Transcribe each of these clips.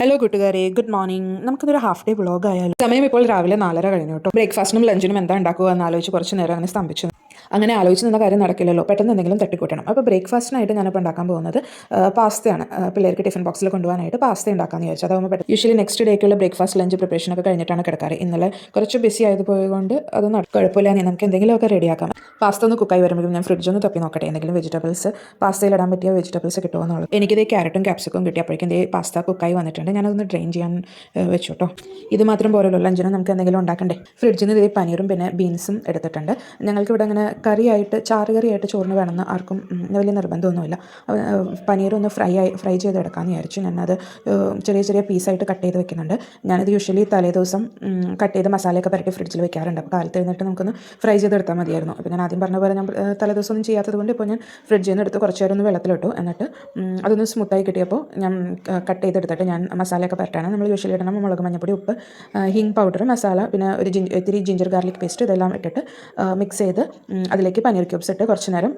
Hello കൂട്ടുകാരെ. Good morning നമുക്കിതൊരു half day vlog ആയാലും? സമയം ഇപ്പോൾ രാവിലെ നാലര കഴിഞ്ഞു കേട്ടോ. ബ്രേക്ക്ഫാസ്റ്റിനും ലഞ്ചിനും എന്താ ഉണ്ടാക്കുക എന്ന് ആലോചിച്ച് കുറച്ച് നേരം അങ്ങനെ സ്തംഭിച്ചു. അങ്ങനെ ആലോചിച്ച് നിന്ന കാര്യം നടക്കില്ലല്ലോ. പെട്ടെന്ന് എന്തെങ്കിലും തട്ടിക്കൂട്ടണം. അപ്പോൾ ബ്രേക്ക്ഫാസ്റ്റിനായിട്ട് ഞാനിപ്പോൾ ഉണ്ടാക്കാൻ പോകുന്നത് പാസ്തയാണ്. പിള്ളേർക്ക് ടിഫിൻ ബോക്സിൽ കൊണ്ടുപോകാനായിട്ട് പാസ്ത ഉണ്ടാക്കാമെന്ന് വിചാരിച്ചു. അതാകുമ്പോൾ പെട്ടെന്ന് യൂഷ്വലി നെക്സ്റ്റ് ഡേക്കുള്ള ബ്രേക്ക്ഫാസ്റ്റ് ലഞ്ച് പ്രിപ്പറേഷൻ ഒക്കെ കഴിഞ്ഞിട്ടാണ് കിടക്കാറ്. ഇന്നലെ കുറച്ച് ബിസി ആയത് പോയതുകൊണ്ട് അത് കുഴപ്പമില്ല. നീ നമുക്ക് എന്തെങ്കിലുമൊക്കെ റെഡിയാക്കാം പാസ്ത ഒന്ന് കുക്കായി വരുമ്പോഴും ഞാൻ ഫ്രിഡ്ജ് ഒന്ന് തപ്പി നോക്കട്ടെ. എന്തെങ്കിലും വെജിറ്റബിൾസ് പാസ്തയിൽ ഇടാൻ പറ്റിയ വെജിറ്റബിൾസ് കിട്ടുമോ എനിക്ക് എനിക്കിത് ക്യാരറ്റും ക്യാപ്സിക്കും കിട്ടിയപ്പോഴേക്കും ഇതേ പാസ്ത കുക്കായി വന്നിട്ടുണ്ട്. ഞാനതൊന്ന് ഡ്രെയിൻ ചെയ്യാൻ വെച്ചു ഇത് മാത്രം പോരല്ലോ. ലഞ്ചിന് നമുക്ക് എന്തെങ്കിലും ഉണ്ടാക്കണ്ടേ? ഫ്രിഡ്ജിൽ നിന്ന് ഇതേ പനീറും പിന്നെ ബീൻസും എടുത്തിട്ടുണ്ട്. ഞങ്ങൾക്ക് ഇവിടെ അങ്ങനെ കറിയായിട്ട് ചാറ് കറിയായിട്ട് ചോറിന് വേണമെന്ന് ആർക്കും വലിയ നിർബന്ധമൊന്നുമില്ല. പനീറൊന്ന് ഫ്രൈ ആയി ഫ്രൈ ചെയ്തെടുക്കാമെന്ന് വിചാരിച്ചു. ഞാനത് ചെറിയ ചെറിയ പീസായിട്ട് കട്ട് ചെയ്ത് വെക്കുന്നുണ്ട്. ഞാനത് യൂഷ്വലി തലേ ദിവസം കട്ട് ചെയ്ത് മസാലയൊക്കെ പുരട്ടി ഫ്രിഡ്ജിൽ വെക്കാറുണ്ട്. അപ്പോൾ കാലത്ത് എഴുന്നിട്ട് നമുക്കൊന്ന് ഫ്രൈ ചെയ്തെടുത്താൽ മതിയായിരുന്നു. അപ്പോൾ ഞാൻ ആദ്യം പറഞ്ഞ പോലെ ഞാൻ തലേദിവസം തലേ ദിവസം ഒന്നും ചെയ്യാത്തത് കൊണ്ട് ഇപ്പോൾ ഞാൻ ഫ്രിഡ്ജിൽ നിന്ന് എടുത്ത് കുറച്ച് നേരം ഒന്ന് വെള്ളത്തിലിട്ടു. എന്നിട്ട് അതൊന്ന് സ്മൂത്തായി കിട്ടിയപ്പോൾ ഞാൻ കട്ട് ചെയ്തെടുത്തിട്ട് ഞാൻ മസാലയൊക്കെ പുരട്ടാണ്. നമ്മൾ യൂഷ്വലി ഇടണം മുളക് മഞ്ഞപ്പൊടി ഉപ്പ് ഹിങ് പൗഡർ മസാല പിന്നെ ഒരു ഇത്തിരി ജിഞ്ചർ ഗാർലിക് പേസ്റ്റ് ഇതെല്ലാം ഇട്ടിട്ട് മിക്സ് ചെയ്ത് അതിലേക്ക് പനീർ ക്യൂബ്സ് ഇട്ട് കുറച്ച് നേരം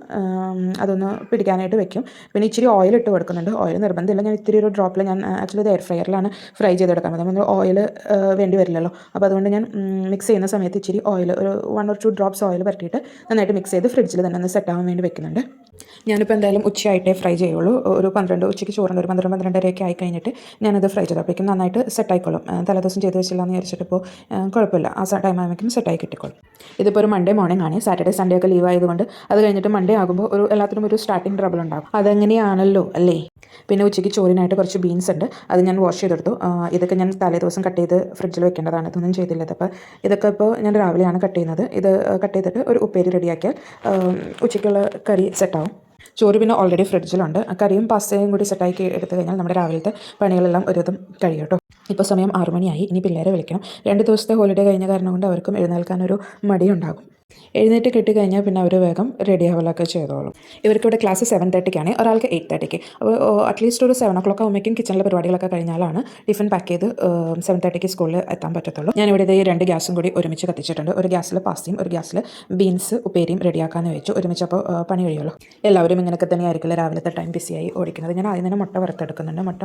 അതൊന്ന് പിടിക്കാനായിട്ട് വെക്കും. പിന്നെ ഇച്ചിരി ഓയിൽ ഇട്ട് കൊടുക്കുന്നുണ്ട്. ഓയിൽ നിർബന്ധമില്ല. ഞാൻ ഇത്തിരി ഒരു ഡ്രോപ്പിൽ ഞാൻ ആക്ച്വലി ഇത് എയർ ഫ്രയറിലാണ് ഫ്രൈ ചെയ്തെടുക്കാൻ പറ്റും നമ്മൾ ഓയിൽ വേണ്ടി വരില്ലല്ലോ. അപ്പോൾ അതുകൊണ്ട് ഞാൻ മിക്സ് ചെയ്യുന്ന സമയത്ത് ഇച്ചിരി ഓയിൽ ഒരു one or two drops oil പരട്ടിയിട്ട് നന്നായിട്ട് മിക്സ് ചെയ്ത് ഫ്രിഡ്ജിൽ തന്നെ ഒന്ന് സെറ്റ് ആവാൻ വേണ്ടി വെക്കുന്നുണ്ട്. ഞാനിപ്പോൾ എന്തായാലും ഉച്ചയായിട്ടേ ഫ്രൈ ചെയ്യുള്ളൂ. ഒരു പന്ത്രണ്ട് ഉച്ചയ്ക്ക് ചോറുണ്ട് ഒരു പന്ത്രണ്ട് പന്ത്രണ്ടരയൊക്കെ ആയി കഴിഞ്ഞിട്ട് ഞാനത് ഫ്രൈ ചെയ്തപ്പോഴേക്കും നന്നായിട്ട് സെറ്റ് ആയിക്കോളും. തലേ തലേദിവസം ചെയ്ത് വെച്ചില്ല എന്ന് വിചാരിച്ചിട്ട് ഇപ്പോൾ കുഴപ്പമില്ല. ആ ടൈം ആകുമ്പോഴേക്കും സെറ്റായി കിട്ടിക്കോളും. ഇതിപ്പോൾ ഒരു മൺഡേ മോർണിംഗ് ആണ്. സാറ്റർഡേ സൺഡേ ഒക്കെ ലീവ് ആയതുകൊണ്ട് അത് കഴിഞ്ഞിട്ട് മൺഡേ ആകുമ്പോൾ ഒരു എല്ലാത്തിനും ഒരു സ്റ്റാർട്ടിംഗ് ട്രബിൾ ഉണ്ടാകും അതങ്ങനെയാണല്ലോ അല്ലേ? പിന്നെ ഉച്ചയ്ക്ക് ചോറിനായിട്ട് കുറച്ച് ബീൻസ് ഉണ്ട്. അത് ഞാൻ വാഷ് ചെയ്തെടുത്തു. ഇതൊക്കെ ഞാൻ തലേ ദിവസം കട്ട് ചെയ്ത് ഫ്രിഡ്ജിൽ വെക്കേണ്ടതാണ്. ഇതൊന്നും ചെയ്തില്ല അപ്പോൾ ഇതൊക്കെ ഇപ്പോൾ ഞാൻ രാവിലെയാണ് കട്ട് ചെയ്യുന്നത്. ഇത് കട്ട് ചെയ്തിട്ട് ഒരു ഉപ്പേരി റെഡിയാക്കിയാൽ ഉച്ചയ്ക്കുള്ള കറി സെറ്റാവും ചോറ് പിന്നെ ഓൾറെഡി ഫ്രിഡ്ജിലുണ്ട് കറിയും പാസ്തയും കൂടി സെറ്റാക്കി എടുത്തു കഴിഞ്ഞാൽ നമ്മുടെ രാവിലത്തെ പണികളെല്ലാം ഒരുവിധം കഴിയും കേട്ടോ. ഇപ്പോൾ സമയം ആറുമണിയായി. ഇനി പിള്ളേരെ വിളിക്കണം. രണ്ട് ദിവസത്തെ ഹോളിഡേ കഴിഞ്ഞ കാരണം കൊണ്ട് അവർക്കും എഴുന്നേൽക്കാനൊരു മടിയുണ്ടാകും. എഴുന്നേറ്റ് കിട്ടിക്കഴിഞ്ഞാൽ പിന്നെ അവർ വേഗം റെഡി ആവലൊക്കെ ചെയ്തോളും. ഇവർക്ക് ഇവിടെ ക്ലാസ് സെവൻ തേർട്ടിക്കാണ് ഒരാൾക്ക് എയ്റ്റ് തേർട്ടിക്ക് അപ്പോൾ അറ്റ്ലീസ്റ്റ് ഒരു സെവൻ ഒ ക്ലോക്ക് ആകുമ്പോഴേക്കും കിച്ചണിലെ പരിപാടികളൊക്കെ കഴിഞ്ഞാലാണ് ടിഫിൻ പാക്ക് ചെയ്ത് സെവൻ തേർട്ടിക്ക് സ്കൂളിൽ എത്താൻ പറ്റത്തുള്ളൂ. ഞാനിവിടെ ഇതേ രണ്ട് ഗ്യാസും കൂടി ഒരുമിച്ച് കത്തിച്ചിട്ടുണ്ട്. ഒരു ഗ്യാസിൽ പാസ്തയും ഒരു ഗ്യാസിൽ ബീൻസ് ഉപ്പേരിയും റെഡിയാക്കാമെന്ന് വെച്ചു. ഒരുമിച്ച് അപ്പോൾ പണി കഴിയുമല്ലോ. എല്ലാവരും ഇങ്ങനെയൊക്കെ തന്നെ ആയിരിക്കില്ല രാവിലത്തെ ടൈം ബിസിയായി ഓടിക്കുന്നത്. ഞാൻ ആദ്യം തന്നെ മുട്ട വറുത്തെടുക്കുന്നുണ്ട്. മുട്ട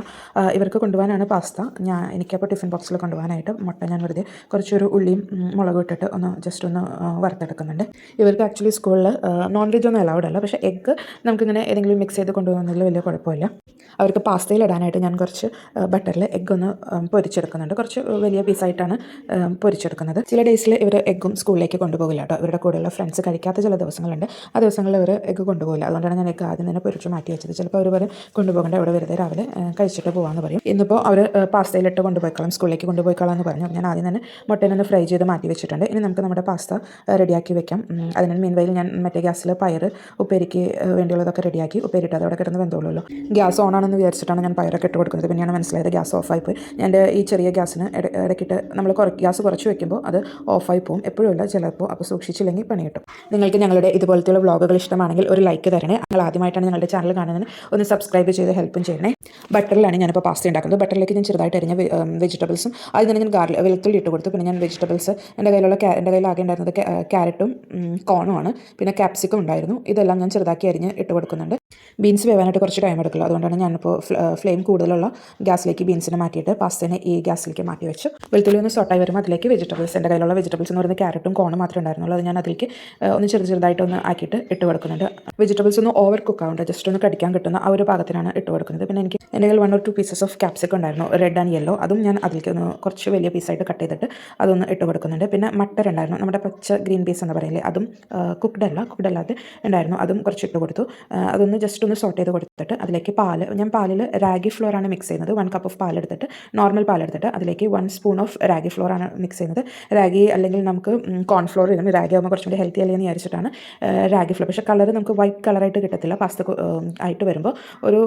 ഇവർക്ക് കൊണ്ടുപോകാനാണ് പാസ്ത ഞാൻ എനിക്കപ്പോൾ ടിഫിൻ ബോക്സിൽ കൊണ്ടുപോകാനായിട്ട് മുട്ട ഞാൻ വെറുതെ കുറച്ചൊരു ഉള്ളിയും മുളകും ഇട്ടിട്ട് ഒന്ന് ജസ്റ്റ് ഒന്ന് ആ, വറുത്തെടുക്കുന്നുണ്ട് ഇവർക്ക് ആക്ച്വലി സ്കൂളിൽ നോൺ വെജ് ഒന്നും അലൗഡ് അല്ല. പക്ഷേ എഗ്ഗ് നമുക്കിങ്ങനെ ഏതെങ്കിലും മിക്സ് ചെയ്ത് കൊണ്ടുപോകുന്നതിൽ വലിയ കുഴപ്പമില്ല. അവർക്ക് പാസ്തയിൽ ഇടാനായിട്ട് ഞാൻ കുറച്ച് ബട്ടറിൽ എഗ്ഗ് ഒന്ന് പൊരിച്ചെടുക്കുന്നുണ്ട്. കുറച്ച് വലിയ പീസായിട്ടാണ് പൊരിച്ചെടുക്കുന്നത്. ചില ഡേയ്സിൽ ഇവർ എഗ്ഗും സ്കൂളിലേക്ക് കൊണ്ടുപോകില്ല കേട്ടോ. ഇവരുടെ കൂടെയുള്ള ഫ്രണ്ട്സ് കഴിക്കാത്ത ചില ദിവസങ്ങളുണ്ട്. ആ ദിവസങ്ങളിൽ ഇവർ എഗ്ഗ് കൊണ്ടുപോകില്ല. അതുകൊണ്ടാണ് ഞാൻ എഗ്ഗ് ആദ്യം തന്നെ പൊരിച്ച് മാറ്റി വെച്ചത്. ചിലപ്പോൾ അവർ വരെ കൊണ്ടുപോകേണ്ട ഇവിടെ വെറുതെ രാവിലെ കഴിച്ചിട്ട് പോകാമെന്ന് പറയും. ഇന്നിപ്പോൾ അവർ പാസ്തയിലിട്ട് കൊണ്ടുപോയിക്കോളാം സ്കൂളിലേക്ക് കൊണ്ടുപോയിക്കോളാം എന്ന് പറഞ്ഞു. ഞാൻ ആദ്യം തന്നെ മുട്ടേനൊന്ന് ഫ്രൈ ചെയ്ത് മാറ്റി വെച്ചിട്ടുണ്ട്. ഇനി നമുക്ക് നമ്മുടെ പാസ്ത റെഡിയാക്കി വെക്കാം. അതിനാൽ അതിന് മീൻവയിൽ ഞാൻ മറ്റേ ഗ്യാസിൽ പയർ ഉപ്പേരിക്ക് വേണ്ടിയുള്ളതൊക്കെ റെഡിയാക്കി ഉപ്പേരിട്ട് അതവിടെ കിടന്ന് വെന്തോളുമല്ലോ ഗ്യാസ് ഓൺ ആണെന്ന് വിചാരിച്ചിട്ടാണ് ഞാൻ പയറൊക്കെ ഇട്ട് കൊടുക്കുന്നത്. പിന്നെയാണ് മനസ്സിലായത് ഗ്യാസ് ഓഫായി പോയി. എന്റെ ഈ ചെറിയ ഗ്യാസിന് ഇട- ഇടയ്ക്കിട്ട് നമ്മൾ ഗ്യാസ് കുറച്ച് വെക്കുമ്പോൾ അത് ഓഫായി പോകും എപ്പോഴും ഇല്ല ചിലപ്പോൾ അപ്പോൾ സൂക്ഷിച്ചില്ലെങ്കിൽ പണി കിട്ടും. നിങ്ങൾക്ക് ഞങ്ങളുടെ ഇതുപോലത്തെയുള്ള വ്ളോഗുകൾ ഇഷ്ടമാണെങ്കിൽ ഒരു ലൈക്ക് തരണേ. നിങ്ങൾ ആദ്യമായിട്ടാണ് ഞങ്ങളുടെ ചാനൽ കാണുന്നതിന് ഒന്ന് സബ്സ്ക്രൈബ് ചെയ്ത് ഹെൽപ്പും ചെയ്യണേ. ബട്ടറിലാണ് ഇപ്പോൾ പാസ്ത ഉണ്ടാക്കുന്നത്. ബട്ടറിലേക്ക് ഞാൻ ചെറുതായിട്ട് അരിഞ്ഞ വെജിറ്റബിൾസും ആദ്യം തന്നെ ഞാൻ ഗാർലിക് വെളുത്തുള്ളി ഇട്ട് കൊടുത്തു. പിന്നെ ഞാൻ വെജിറ്റബിൾസ് എന്റെ കയ്യിലുള്ള ക്യാ- എന്റെ കയ്യിൽ ആകെ ഉണ്ടായിരുന്നത് ക്യാ- ക്യാരറ്റും കോണുമാണ്. പിന്നെ ക്യാപ്സിക്കം ഉണ്ടായിരുന്നു. ഇതെല്ലാം ഞാൻ ചെറുതാക്കി അരിഞ്ഞ് ഇട്ട് കൊടുക്കുന്നുണ്ട്. ബീൻസ് വേവാനായിട്ട് കുറച്ച് ടൈം എടുക്കുള്ളൂ. അതുകൊണ്ടാണ് ഞാനിപ്പോൾ ഫ്ലെയിം കൂടുതലുള്ള ഗ്യാസിലേക്ക് ബീൻസിനെ മാറ്റിയിട്ട് പാസ്തേനെ ഈ ഗ്യാസിലേക്ക് മാറ്റി വെച്ചു. വെളുത്തുള്ളി ഒന്ന് സോട്ടായി വരുമ്പോൾ അതിലേക്ക് വെജിറ്റബിൾസ് എന്റെ കയ്യിലുള്ള വെജിറ്റബിൾസ് എന്ന് പറയുന്നത് ക്യാരറ്റും കോണും മാത്രമേ ഉണ്ടായിരുന്നുള്ളൂ. അത് ഞാൻ അതിലേക്ക് ഒന്ന് ചെറു ചെറുതായിട്ട് ഒന്ന് ആക്കിയിട്ട് ഇട്ട് കൊടുക്കുന്നുണ്ട്. വെജിറ്റബിൾസ് ഒന്ന് ഓവർ കുക്ക് ആവുന്നുണ്ട് ജസ്റ്റ് ഒന്ന് കടിക്കാൻ കിട്ടുന്ന ആ ഒരു പാകത്തിനാണ് ഇട്ട് കൊടുക്കുന്നത്. പിന്നെ എനിക്ക് എന്റെ കയ്യിൽ one or two pieces of capsicum ഉണ്ടായിരുന്നു. റെഡ് ആൻഡ് യെല്ലോ അതും ഞാൻ അതിലേക്ക് ഒന്ന് കുറച്ച് വലിയ പീസായിട്ട് കട്ട് ചെയ്തിട്ട് അതൊന്ന് ഇട്ട് കൊടുക്കുന്നുണ്ട്. പിന്നെ മട്ടർ ഉണ്ടായിരുന്നു. നമ്മുടെ പച്ച ഗ്രീൻ പീസ് എന്ന് പറയില്ലേ അതും കുക്ക്ഡ് അല്ല കുക്ക്ഡ് അല്ലാതെ ഉണ്ടായിരുന്നു. അതും കുറച്ചിട്ട് കൊടുത്തു. അതൊന്ന് ജസ്റ്റ് ഒന്ന് സോർട്ട് ചെയ്ത് കൊടുത്തിട്ട് അതിലേക്ക് പാൽ ഞാൻ പാലിൽ റാഗി ഫ്ലോറാണ് മിക്സ് ചെയ്യുന്നത്. വൺ കപ്പ് ഓഫ് പാലെടുത്തിട്ട് നോർമൽ പാലെടുത്തിട്ട് അതിലേക്ക് വൺ സ്പൂൺ ഓഫ് റാഗി ഫ്ലോറാണ് മിക്സ് ചെയ്യുന്നത്. റാഗി അല്ലെങ്കിൽ നമുക്ക് കോൺഫ്ലോർ ഇടും റാഗി ആകുമ്പോൾ കുറച്ചും കൂടി ഹെൽത്തി അല്ലേ എന്ന് വിചാരിച്ചിട്ടാണ് റാഗി ഫ്ലോർ പക്ഷേ കളർ നമുക്ക് വൈറ്റ് കളറായിട്ട് കിട്ടത്തില്ല. പാസ്ത ആയിട്ട് വരുമ്പോൾ ഒരു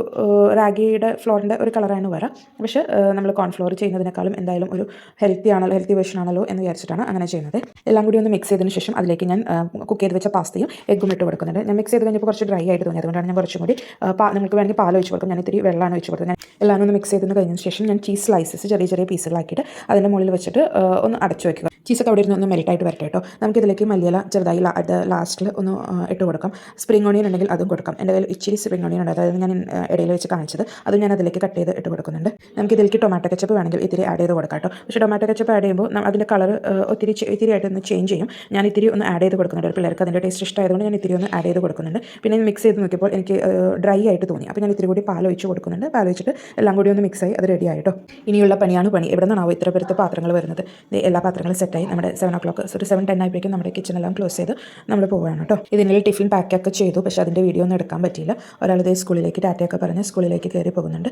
റാഗിയുടെ ഫ്ലോറിന്റെ ഒരു കളറാണ് വരാം. പക്ഷേ നമ്മൾ കോൺഫ്ലോർ ചെയ്യുന്നതിനേക്കാളും എന്തായാലും ഒരു ഹെൽത്തി ആണല്ലോ ഹെൽത്തി വേർഷൻ ആണല്ലോ എന്ന് വിചാരിച്ചിട്ടാണ് അങ്ങനെ ചെയ്യുന്നത്. എല്ലാം കൂടി ഒന്ന് മിക്സ് ചെയ്തതിന് ശേഷം അതിലേക്ക് ഞാൻ കുക്ക് ചെയ്ത് വെച്ച പാസ്തയും എഗ്ഗും ഇട്ട് കൊടുക്കുന്നുണ്ട്. ഞാൻ മിക്സ് ചെയ്ത് കഴിഞ്ഞപ്പോൾ കുറച്ച് ഡ്രൈ ആയിട്ട് തോന്നി. അതുകൊണ്ടാണ് ഞാൻ കുറച്ചും കൂടി നിങ്ങൾക്ക് വേണമെങ്കിൽ പാൽ ഒഴിച്ച് കൊടുക്കും. ഞാൻ ഇത്തിരി വെള്ളമാണ് ഒഴിച്ച് കൊടുത്തത്. ഞാൻ എല്ലാം ഒന്ന് മിക്സ് ചെയ്തതിന് കഴിഞ്ഞതിന് ശേഷം ഞാൻ ചീസ് സ്ലൈസസ് ചെറിയ ചെറിയ പീസുകളാക്കിയിട്ട് അതിന്റെ മുകളിൽ വെച്ചിട്ട് ഒന്ന് അടച്ചു വയ്ക്കുക ചീസൊക്കെ അവിടെ ഇരുന്ന് ഒന്ന് മെൽട്ടായിട്ട് വരട്ടെ കേട്ടോ നമുക്കിതിലേക്ക് മല്ലിയില ചെറുതായി അത് ലാസ്റ്റിൽ ഒന്ന് ഇട്ട് കൊടുക്കാം. സ്പ്രിംഗ് ഓണിയൻ ഉണ്ടെങ്കിൽ അതും കൊടുക്കാം. എന്റെ കയ്യിൽ ഇച്ചിരി സ്പ്രിംഗ് ഓണിയൻ ഉണ്ട്. അതായത് ഞാൻ ഇടയിൽ വെച്ച് കാണിച്ചത്. അതും ഞാൻ അതിലേക്ക് കട്ട് ചെയ്ത് ഇട്ട് കൊടുക്കുന്നുണ്ട്. നമുക്ക് ഇതിലേക്ക് ടൊമാറ്റോ കച്ചപ്പ് വേണമെങ്കിൽ ഇത്തിരി ആഡ് ചെയ്ത് കൊടുക്കാം കേട്ടോ പക്ഷേ ടൊമാറ്റോ കച്ചപ്പ് ആഡ് ചെയ്യുമ്പോൾ അതിന്റെ കളർ ഒത്തിരി ഇത്തിരി ഒന്ന് ചേഞ്ച് ചെയ്യും. ഞാൻ ഇത്തിരി ഒന്ന് ആഡ് ചെയ്ത് കൊടുക്കുന്നുണ്ട്. പിള്ളേർക്ക് അതിന്റെ ടേസ്റ്റ് ഇഷ്ടമായതുകൊണ്ട് ഞാൻ ഇത്തിരി ഒന്ന് ആഡ് ചെയ്ത് കൊടുക്കുന്നുണ്ട്. പിന്നെ മിക്സ് ചെയ്ത് നോക്കിയപ്പോൾ എനിക്ക് ഡ്രൈ ആയിട്ട് തോന്നി. അപ്പോൾ ഞാൻ ഇത്തിരി കൂടി പാൽ ഒഴിച്ച് കൊടുക്കുന്നുണ്ട്. പാൽ ഒഴിച്ചിട്ട് എല്ലാം കൂടി ഒന്ന് മിക്സായി അത് റെഡി ആയിട്ടോ ഇനിയുള്ള പണിയാണ് പണി. എവിടെ നിന്നാണോ ഇത്ര പേരത്തെ പാത്രങ്ങൾ വരുന്നത്? എല്ലാ പാത്രങ്ങളും സെറ്റായി നമ്മുടെ സെവൻ ഓ ക്ലോക്ക് ഒരു സെവൻ ടെൻ ആയപ്പോഴേക്കും നമ്മുടെ കിച്ചണെല്ലാം ക്ലോസ് ചെയ്ത് നമ്മൾ പോവുകയാണ് കേട്ടോ ഇതിനിടയിൽ ടിഫിൻ പാക്കൊക്കെ ചെയ്തു പക്ഷേ അതിന്റെ വീഡിയോ ഒന്നും എടുക്കാൻ പറ്റിയില്ല. ഒരാൾ ഇതേ സ്കൂളിലേക്ക് ഡാറ്റയൊക്കെ പറഞ്ഞ് സ്കൂളിലേക്ക് കയറി പോകുന്നുണ്ട്.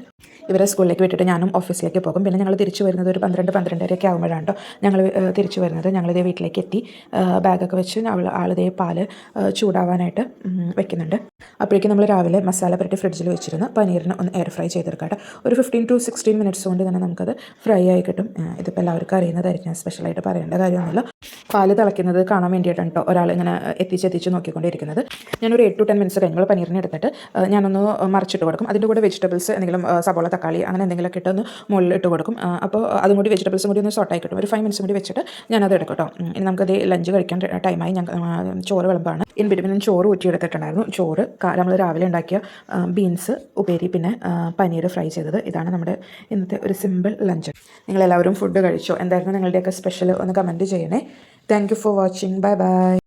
ഇവരെ സ്കൂളിലേക്ക് വിട്ടിട്ട് ഞാനും ഓഫീസിലേക്ക് പോകും. പിന്നെ ഞങ്ങൾ തിരിച്ചു വരുന്നത് ഒരു പന്ത്രണ്ട് പന്ത്രണ്ടരയൊക്കെ ആകുമ്പോഴാണ് കേട്ടോ ഞങ്ങൾ തിരിച്ചു വരുന്നത് ഞങ്ങളിതേ വീട്ടിലേക്ക് എത്തി. ബാഗൊക്കെ വെച്ച് അവൾ ആളിതേ പാൽ ചൂടാവാനായിട്ട് വെക്കുന്നുണ്ട്. അപ്പോഴേക്കും നമ്മൾ രാവിലെ മസാല പുരട്ടി ഫ്രിഡ്ജിൽ വെച്ചിരുന്നു. പനീറിന് ഒന്ന് എയർ ഫ്രൈ ചെയ്തെടുക്കാം ഒരു ഫിഫ്റ്റീൻ ടു സിക്സ്റ്റീൻ മിനിറ്റ്സ് കൊണ്ട് തന്നെ നമുക്കത് ഫ്രൈ ആയി കിട്ടും. ഇതിപ്പോൾ എല്ലാവർക്കും അറിയുന്നതായിരിക്കും. സ്പെഷ്യലായിട്ട് പറയേണ്ട കാര്യമൊന്നുമില്ല. പാൽ തിളയ്ക്കുന്നത് കാണാൻ വേണ്ടിയിട്ടാണ് കേട്ടോ ഒരാൾ ഇങ്ങനെ എത്തിച്ചെത്തിച്ച് നോക്കിക്കൊണ്ടിരിക്കുന്നത് ഞാനൊരു എയ്റ്റ് ടു ടെൻ മിനിറ്റ്സ് കഴിഞ്ഞ് നമ്മൾ പനീറിനെ എടുത്തിട്ട് ഞാനൊന്ന് മറിച്ചിട്ട് കൊടുക്കും. അതിന്റെ കൂടെ വെജിറ്റബിൾസ് എന്തെങ്കിലും സബോള തക്കാളി അങ്ങനെ എന്തെങ്കിലുമൊക്കെ ഇട്ട് ഒന്ന് മുകളിൽ ഇട്ട് കൊടുക്കും. അപ്പോൾ അതും കൂടി വെജിറ്റബിൾസും കൂടി ഒന്ന് സോട്ടായി കിട്ടും. ഒരു ഫൈവ് മിനിറ്റ്സ് കൂടി വെച്ചിട്ട് ഞാനത് എടുക്കും കേട്ടോ ഇനി നമുക്കത് ലഞ്ച് കഴിക്കാൻ ടൈമായി. ഞങ്ങൾ ചോറ് വിളമ്പാണ്. ഇൻ ഞാൻ ചോറ് ഊറ്റിയെടുത്തിട്ടുണ്ടായിരുന്നു ചോറ് നമ്മൾ രാവിലെ ഉണ്ടാക്കിയ ബീൻസ് ഉപ്പേരി പിന്നെ പനീർ ഫ്രൈ ചെയ്തത്. ഇതാണ് നമ്മുടെ ഇന്നത്തെ ഒരു സിമ്പിൾ ലഞ്ച് നിങ്ങളെല്ലാവരും ഫുഡ് കഴിച്ചോ? എന്തായിരുന്നു നിങ്ങളുടെയൊക്കെ സ്പെഷ്യൽ ഒന്ന് കമന്റ് ചെയ്യണേ. Thank for watching bye bye